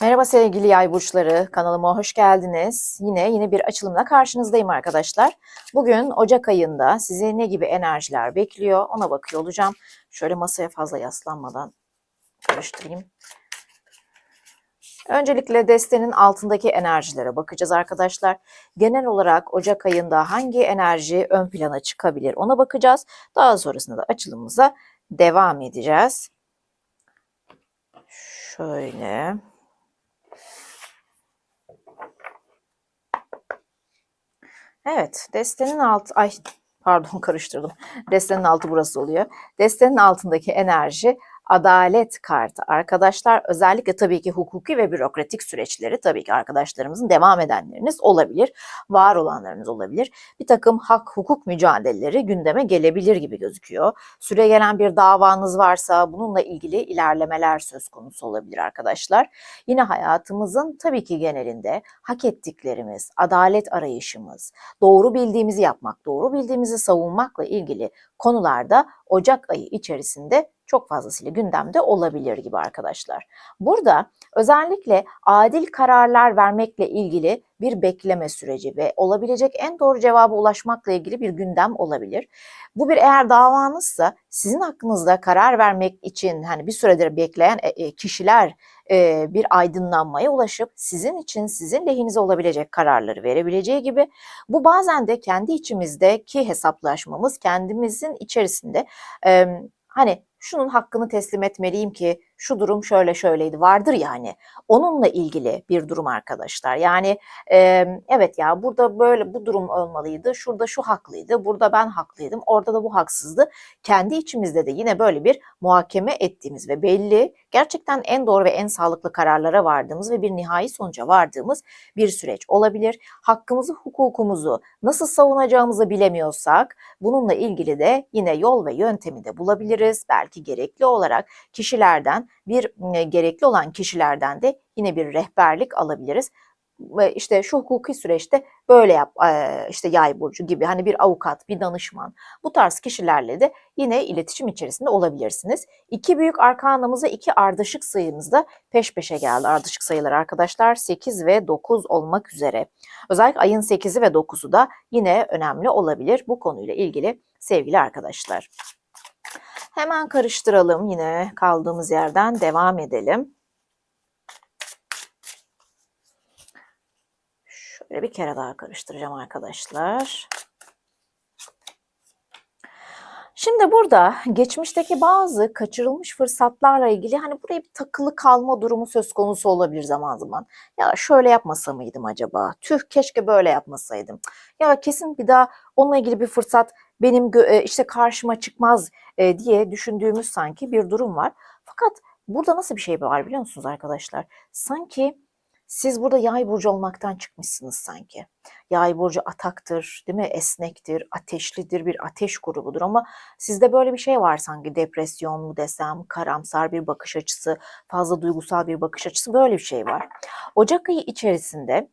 Merhaba sevgili yay burçları, kanalıma hoş geldiniz. Yine yine bir açılımla karşınızdayım arkadaşlar. Bugün Ocak ayında size ne gibi enerjiler bekliyor ona bakıyor olacağım. Şöyle masaya fazla yaslanmadan karıştırayım. Öncelikle destenin altındaki enerjilere bakacağız arkadaşlar. Genel olarak Ocak ayında hangi enerji ön plana çıkabilir ona bakacağız. Daha sonrasında da açılımımıza devam edeceğiz. Şöyle. Evet, destenin altı, ay pardon karıştırdım. Destenin altı burası oluyor. Destenin altındaki enerji adalet kartı. Arkadaşlar özellikle tabii ki hukuki ve bürokratik süreçleri tabii ki arkadaşlarımızın devam edenleriniz olabilir. Var olanlarınız olabilir. Bir takım hak hukuk mücadeleleri gündeme gelebilir gibi gözüküyor. Süre gelen bir davanız varsa bununla ilgili ilerlemeler söz konusu olabilir arkadaşlar. Yine hayatımızın tabii ki genelinde hak ettiklerimiz, adalet arayışımız, doğru bildiğimizi yapmak, doğru bildiğimizi savunmakla ilgili konularda Ocak ayı içerisinde çok fazlasıyla gündemde olabilir gibi arkadaşlar. Burada özellikle adil kararlar vermekle ilgili bir bekleme süreci ve olabilecek en doğru cevaba ulaşmakla ilgili bir gündem olabilir. Bu bir eğer davanızsa sizin hakkınızda karar vermek için hani bir süredir bekleyen e, e, kişiler e, bir aydınlanmaya ulaşıp sizin için sizin lehinize olabilecek kararları verebileceği gibi bu bazen de kendi içimizdeki hesaplaşmamız kendimizin içerisinde hani şunun hakkını teslim etmeliyim ki şu durum şöyle şöyleydi vardır yani. Onunla ilgili bir durum arkadaşlar. Yani e, evet ya burada böyle bu durum olmalıydı. Şurada şu haklıydı. Burada ben haklıydım. Orada da bu haksızdı. Kendi içimizde de yine böyle bir muhakeme ettiğimiz ve belli gerçekten en doğru ve en sağlıklı kararlara vardığımız ve bir nihai sonuca vardığımız bir süreç olabilir. Hakkımızı, hukukumuzu nasıl savunacağımızı bilemiyorsak bununla ilgili de yine yol ve yöntemi de bulabiliriz. Belki gerekli olarak kişilerden bir gerekli olan kişilerden de yine bir rehberlik alabiliriz. İşte şu hukuki süreçte böyle yap işte yay burcu gibi hani bir avukat, bir danışman bu tarz kişilerle de yine iletişim içerisinde olabilirsiniz. İki büyük arkanamızı iki ardışık sayımız da peş peşe geldi. Ardışık sayılar arkadaşlar 8 ve 9 olmak üzere. Özellikle ayın 8'i ve 9'u da yine önemli olabilir bu konuyla ilgili sevgili arkadaşlar. Hemen karıştıralım yine kaldığımız yerden devam edelim. Şöyle bir kere daha karıştıracağım arkadaşlar. Şimdi burada geçmişteki bazı kaçırılmış fırsatlarla ilgili hani buraya bir takılı kalma durumu söz konusu olabilir zaman zaman. Ya şöyle yapmasa mıydım acaba? Tüh keşke böyle yapmasaydım. Ya kesin bir daha onunla ilgili bir fırsat benim e, işte karşıma çıkmaz e, diye düşündüğümüz sanki bir durum var. Fakat burada nasıl bir şey var biliyor musunuz arkadaşlar? Sanki siz burada yay burcu olmaktan çıkmışsınız sanki. Yay burcu ataktır, değil mi? Esnektir, ateşlidir, bir ateş grubudur ama sizde böyle bir şey var sanki depresyon mu desem, karamsar bir bakış açısı, fazla duygusal bir bakış açısı böyle bir şey var. Ocak ayı içerisinde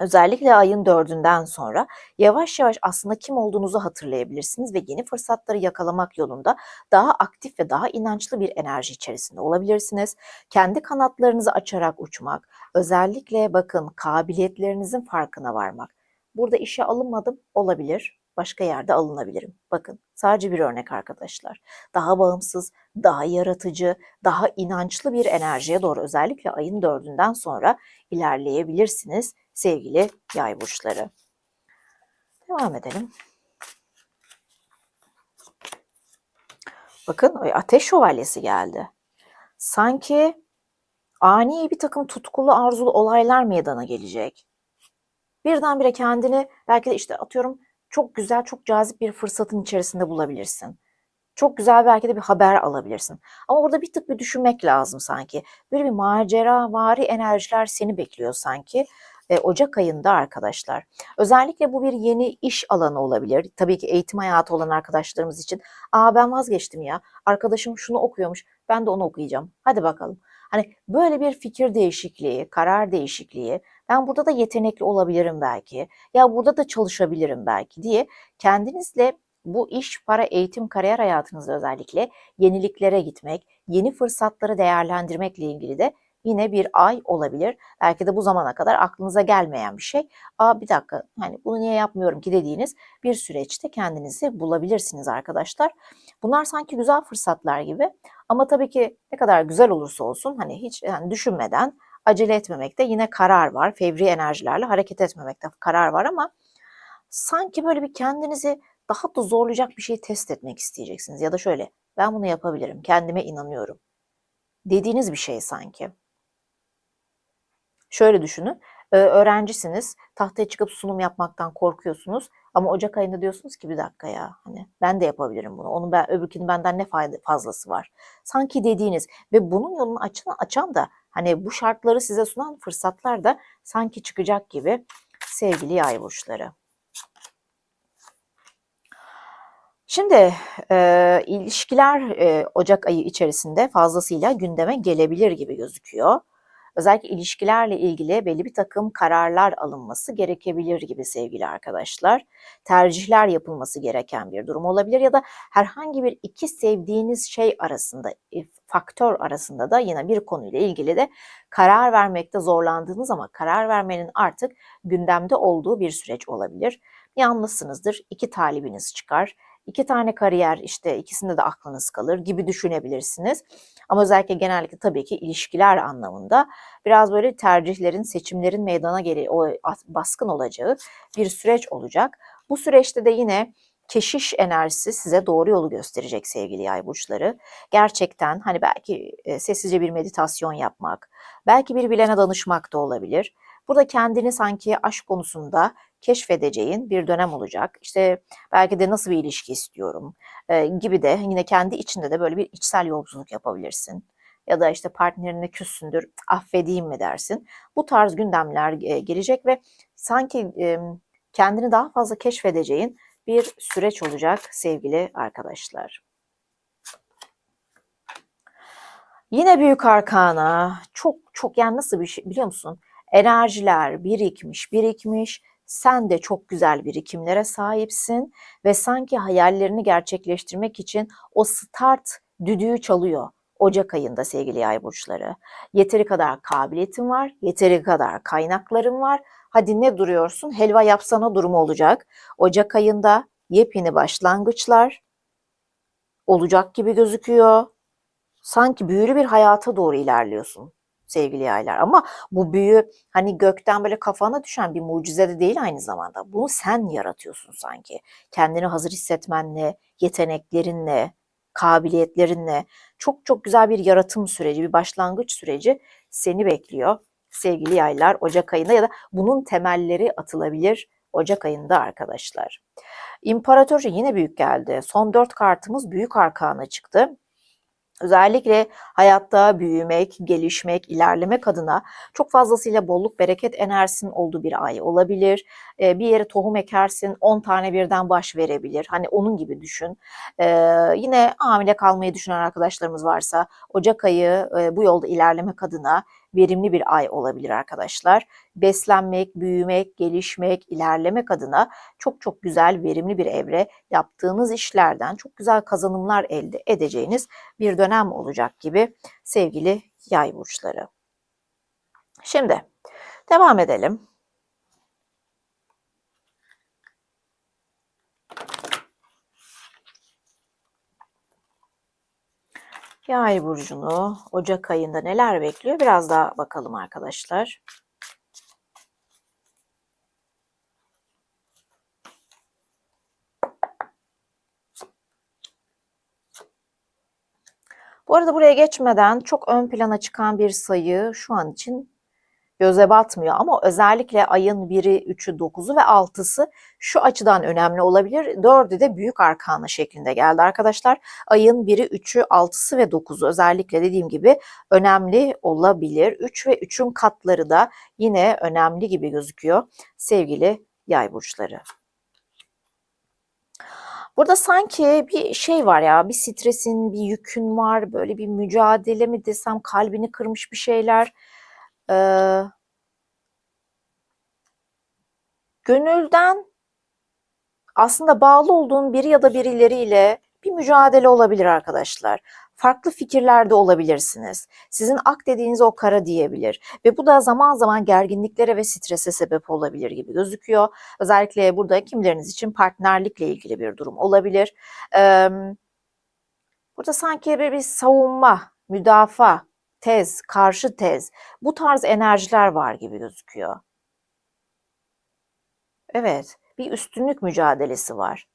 Özellikle ayın dördünden sonra yavaş yavaş aslında kim olduğunuzu hatırlayabilirsiniz ve yeni fırsatları yakalamak yolunda daha aktif ve daha inançlı bir enerji içerisinde olabilirsiniz. Kendi kanatlarınızı açarak uçmak, özellikle bakın kabiliyetlerinizin farkına varmak. Burada işe alınmadım olabilir, başka yerde alınabilirim. Bakın sadece bir örnek arkadaşlar. Daha bağımsız, daha yaratıcı, daha inançlı bir enerjiye doğru özellikle ayın dördünden sonra ilerleyebilirsiniz sevgili yay burçları. Devam edelim. Bakın ateş şövalyesi geldi. Sanki ani bir takım tutkulu arzulu olaylar meydana gelecek. Birdenbire kendini belki de işte atıyorum çok güzel, çok cazip bir fırsatın içerisinde bulabilirsin. Çok güzel belki de bir haber alabilirsin. Ama burada bir tık bir düşünmek lazım sanki. Böyle bir macera vari enerjiler seni bekliyor sanki. E, Ocak ayında arkadaşlar. Özellikle bu bir yeni iş alanı olabilir. Tabii ki eğitim hayatı olan arkadaşlarımız için. Aa ben vazgeçtim ya. Arkadaşım şunu okuyormuş. Ben de onu okuyacağım. Hadi bakalım. Hani böyle bir fikir değişikliği, karar değişikliği, ben burada da yetenekli olabilirim belki, ya burada da çalışabilirim belki diye kendinizle bu iş, para, eğitim, kariyer hayatınızda özellikle yeniliklere gitmek, yeni fırsatları değerlendirmekle ilgili de yine bir ay olabilir. Belki de bu zamana kadar aklınıza gelmeyen bir şey. Aa bir dakika hani bunu niye yapmıyorum ki dediğiniz bir süreçte kendinizi bulabilirsiniz arkadaşlar. Bunlar sanki güzel fırsatlar gibi ama tabii ki ne kadar güzel olursa olsun hani hiç yani düşünmeden acele etmemekte yine karar var. Fevri enerjilerle hareket etmemekte karar var ama sanki böyle bir kendinizi daha da zorlayacak bir şeyi test etmek isteyeceksiniz. Ya da şöyle ben bunu yapabilirim, kendime inanıyorum dediğiniz bir şey sanki. Şöyle düşünün, öğrencisiniz, tahtaya çıkıp sunum yapmaktan korkuyorsunuz ama Ocak ayında diyorsunuz ki bir dakika ya hani ben de yapabilirim bunu. Onun ben öbürkünün benden ne fayda fazlası var. Sanki dediğiniz ve bunun yolunu açan, açan da hani bu şartları size sunan fırsatlar da sanki çıkacak gibi sevgili yay burçları. Şimdi e, ilişkiler e, Ocak ayı içerisinde fazlasıyla gündeme gelebilir gibi gözüküyor. Özellikle ilişkilerle ilgili belli bir takım kararlar alınması gerekebilir gibi sevgili arkadaşlar. Tercihler yapılması gereken bir durum olabilir ya da herhangi bir iki sevdiğiniz şey arasında, e, faktör arasında da yine bir konuyla ilgili de karar vermekte zorlandığınız ama karar vermenin artık gündemde olduğu bir süreç olabilir. Yalnızsınızdır, iki talibiniz çıkar iki tane kariyer işte ikisinde de aklınız kalır gibi düşünebilirsiniz. Ama özellikle genellikle tabii ki ilişkiler anlamında biraz böyle tercihlerin, seçimlerin meydana geri o baskın olacağı bir süreç olacak. Bu süreçte de yine keşiş enerjisi size doğru yolu gösterecek sevgili yay burçları. Gerçekten hani belki e, sessizce bir meditasyon yapmak, belki bir bilene danışmak da olabilir. Burada kendini sanki aşk konusunda keşfedeceğin bir dönem olacak. İşte belki de nasıl bir ilişki istiyorum e, gibi de yine kendi içinde de böyle bir içsel yolculuk yapabilirsin. Ya da işte partnerine küssündür, affedeyim mi dersin. Bu tarz gündemler e, gelecek ve sanki e, kendini daha fazla keşfedeceğin bir süreç olacak sevgili arkadaşlar. Yine büyük arkana çok çok yani nasıl bir şey biliyor musun? Enerjiler birikmiş birikmiş sen de çok güzel birikimlere sahipsin ve sanki hayallerini gerçekleştirmek için o start düdüğü çalıyor. Ocak ayında sevgili yay burçları. Yeteri kadar kabiliyetin var, yeteri kadar kaynakların var. Hadi ne duruyorsun? Helva yapsana durumu olacak. Ocak ayında yepyeni başlangıçlar olacak gibi gözüküyor. Sanki büyülü bir hayata doğru ilerliyorsun sevgili yaylar. Ama bu büyü hani gökten böyle kafana düşen bir mucize de değil aynı zamanda. Bunu sen yaratıyorsun sanki. Kendini hazır hissetmenle, yeteneklerinle, kabiliyetlerinle çok çok güzel bir yaratım süreci, bir başlangıç süreci seni bekliyor. Sevgili yaylar Ocak ayında ya da bunun temelleri atılabilir Ocak ayında arkadaşlar. İmparatorca yine büyük geldi. Son dört kartımız büyük arkana çıktı. Özellikle hayatta büyümek, gelişmek, ilerlemek adına çok fazlasıyla bolluk, bereket enerjisinin olduğu bir ay olabilir. Bir yere tohum ekersin, 10 tane birden baş verebilir. Hani onun gibi düşün. Yine hamile kalmayı düşünen arkadaşlarımız varsa Ocak ayı bu yolda ilerlemek adına verimli bir ay olabilir arkadaşlar. Beslenmek, büyümek, gelişmek, ilerlemek adına çok çok güzel, verimli bir evre yaptığınız işlerden çok güzel kazanımlar elde edeceğiniz bir dönem olacak gibi sevgili yay burçları. Şimdi devam edelim. Yay burcunu Ocak ayında neler bekliyor? Biraz daha bakalım arkadaşlar. Bu arada buraya geçmeden çok ön plana çıkan bir sayı şu an için göze batmıyor ama özellikle ayın 1'i, 3'ü, 9'u ve 6'sı şu açıdan önemli olabilir. 4'ü de büyük arkana şeklinde geldi arkadaşlar. Ayın 1'i, 3'ü, 6'sı ve 9'u özellikle dediğim gibi önemli olabilir. 3 ve 3'ün katları da yine önemli gibi gözüküyor sevgili yay burçları. Burada sanki bir şey var ya, bir stresin, bir yükün var, böyle bir mücadele mi desem, kalbini kırmış bir şeyler. Ee, gönülden aslında bağlı olduğun biri ya da birileriyle bir mücadele olabilir arkadaşlar. farklı fikirlerde olabilirsiniz. Sizin ak dediğiniz o kara diyebilir ve bu da zaman zaman gerginliklere ve strese sebep olabilir gibi gözüküyor. Özellikle burada kimileriniz için partnerlikle ilgili bir durum olabilir. Ee, burada sanki bir, bir savunma, müdafaa, tez, karşı tez bu tarz enerjiler var gibi gözüküyor. Evet, bir üstünlük mücadelesi var.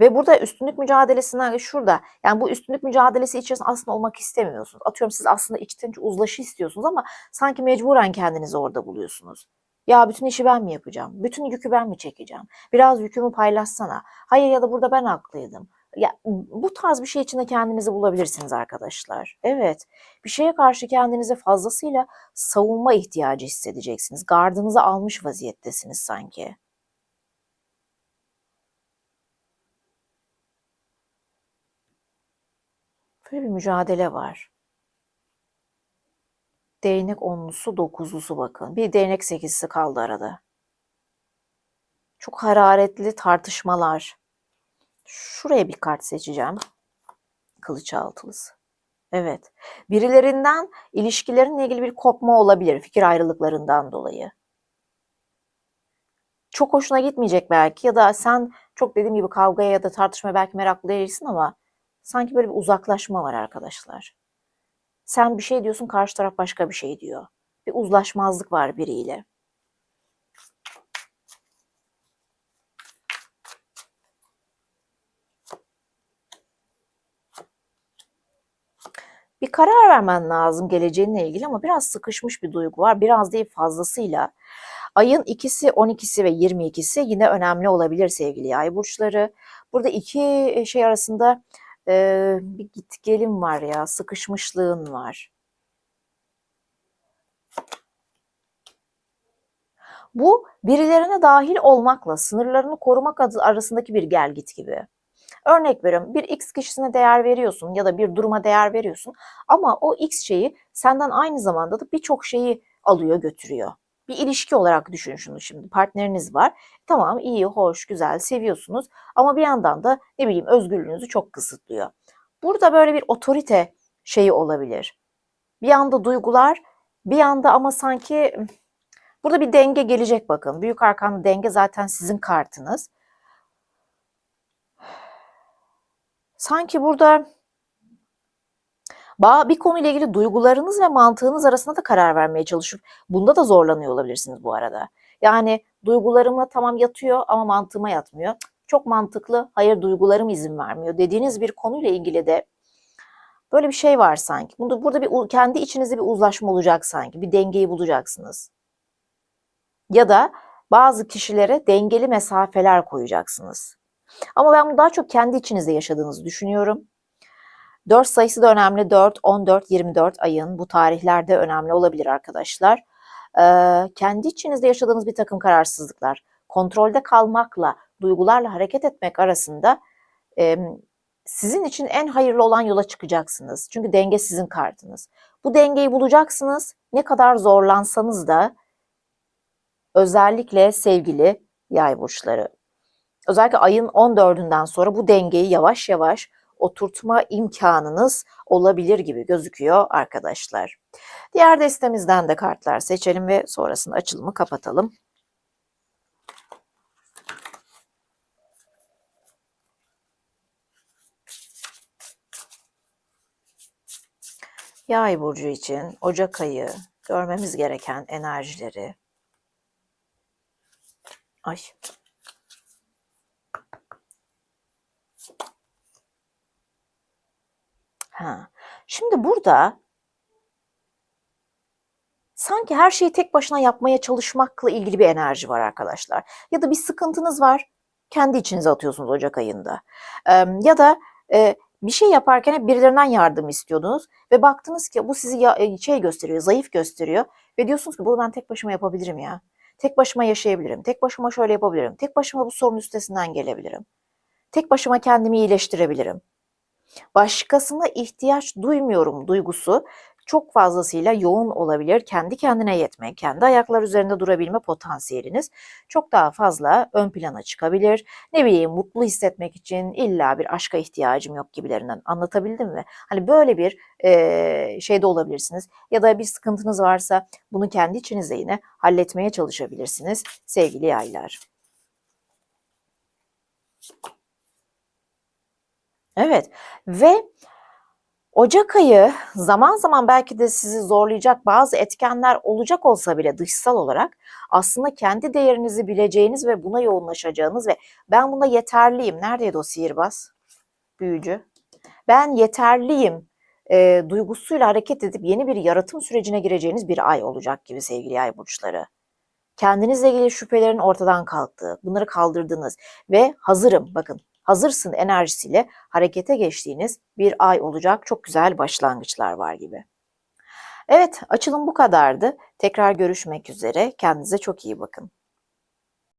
Ve burada üstünlük mücadelesinden şurada yani bu üstünlük mücadelesi içerisinde aslında olmak istemiyorsunuz. Atıyorum siz aslında içten uzlaşı istiyorsunuz ama sanki mecburen kendinizi orada buluyorsunuz. Ya bütün işi ben mi yapacağım? Bütün yükü ben mi çekeceğim? Biraz yükümü paylaşsana. Hayır ya da burada ben haklıydım. Ya bu tarz bir şey içinde kendinizi bulabilirsiniz arkadaşlar. Evet. Bir şeye karşı kendinize fazlasıyla savunma ihtiyacı hissedeceksiniz. Gardınızı almış vaziyettesiniz sanki. Böyle bir mücadele var. Değnek onlusu, dokuzlusu bakın. Bir değnek sekizlisi kaldı arada. Çok hararetli tartışmalar. Şuraya bir kart seçeceğim. Kılıç altılısı. Evet. Birilerinden ilişkilerinle ilgili bir kopma olabilir fikir ayrılıklarından dolayı. Çok hoşuna gitmeyecek belki ya da sen çok dediğim gibi kavgaya ya da tartışmaya belki meraklı değilsin ama sanki böyle bir uzaklaşma var arkadaşlar. Sen bir şey diyorsun karşı taraf başka bir şey diyor. Bir uzlaşmazlık var biriyle. Bir karar vermen lazım geleceğinle ilgili ama biraz sıkışmış bir duygu var. Biraz değil fazlasıyla. Ayın ikisi, 12'si ve 22'si yine önemli olabilir sevgili yay burçları. Burada iki şey arasında e, bir git gelin var ya, sıkışmışlığın var. Bu birilerine dahil olmakla sınırlarını korumak arasındaki bir gel git gibi. Örnek veriyorum bir X kişisine değer veriyorsun ya da bir duruma değer veriyorsun ama o X şeyi senden aynı zamanda da birçok şeyi alıyor götürüyor. Bir ilişki olarak düşün şunu şimdi. Partneriniz var. Tamam iyi, hoş, güzel, seviyorsunuz ama bir yandan da ne bileyim özgürlüğünüzü çok kısıtlıyor. Burada böyle bir otorite şeyi olabilir. Bir yanda duygular, bir yanda ama sanki burada bir denge gelecek bakın. Büyük arkanda denge zaten sizin kartınız. Sanki burada bir konuyla ilgili duygularınız ve mantığınız arasında da karar vermeye çalışıp bunda da zorlanıyor olabilirsiniz bu arada. Yani duygularıma tamam yatıyor ama mantığıma yatmıyor. Çok mantıklı, hayır duygularım izin vermiyor dediğiniz bir konuyla ilgili de böyle bir şey var sanki. Burada, burada bir kendi içinizde bir uzlaşma olacak sanki. Bir dengeyi bulacaksınız. Ya da bazı kişilere dengeli mesafeler koyacaksınız. Ama ben bunu daha çok kendi içinizde yaşadığınızı düşünüyorum. 4 sayısı da önemli. 4, 14, 24 ayın bu tarihlerde önemli olabilir arkadaşlar. Ee, kendi içinizde yaşadığınız bir takım kararsızlıklar, kontrolde kalmakla, duygularla hareket etmek arasında e, sizin için en hayırlı olan yola çıkacaksınız. Çünkü denge sizin kartınız. Bu dengeyi bulacaksınız. Ne kadar zorlansanız da özellikle sevgili yay burçları. Özellikle ayın 14'ünden sonra bu dengeyi yavaş yavaş oturtma imkanınız olabilir gibi gözüküyor arkadaşlar. Diğer destemizden de kartlar seçelim ve sonrasında açılımı kapatalım. Yay burcu için Ocak ayı görmemiz gereken enerjileri. Ay Burada sanki her şeyi tek başına yapmaya çalışmakla ilgili bir enerji var arkadaşlar. Ya da bir sıkıntınız var, kendi içinize atıyorsunuz Ocak ayında. Ee, ya da e, bir şey yaparken hep birilerinden yardım istiyordunuz ve baktınız ki bu sizi ya, şey gösteriyor, zayıf gösteriyor ve diyorsunuz ki bunu ben tek başıma yapabilirim ya. Tek başıma yaşayabilirim, tek başıma şöyle yapabilirim, tek başıma bu sorun üstesinden gelebilirim. Tek başıma kendimi iyileştirebilirim başkasına ihtiyaç duymuyorum duygusu çok fazlasıyla yoğun olabilir. Kendi kendine yetme, kendi ayaklar üzerinde durabilme potansiyeliniz çok daha fazla ön plana çıkabilir. Ne bileyim mutlu hissetmek için illa bir aşka ihtiyacım yok gibilerinden anlatabildim mi? Hani böyle bir e, şeyde olabilirsiniz. Ya da bir sıkıntınız varsa bunu kendi içinizde yine halletmeye çalışabilirsiniz sevgili yaylar. Evet ve Ocak ayı zaman zaman belki de sizi zorlayacak bazı etkenler olacak olsa bile dışsal olarak aslında kendi değerinizi bileceğiniz ve buna yoğunlaşacağınız ve ben buna yeterliyim. Neredeydi o sihirbaz? Büyücü. Ben yeterliyim e, duygusuyla hareket edip yeni bir yaratım sürecine gireceğiniz bir ay olacak gibi sevgili yay burçları. Kendinizle ilgili şüphelerin ortadan kalktığı, bunları kaldırdınız ve hazırım bakın hazırsın enerjisiyle harekete geçtiğiniz bir ay olacak. Çok güzel başlangıçlar var gibi. Evet, açılım bu kadardı. Tekrar görüşmek üzere. Kendinize çok iyi bakın.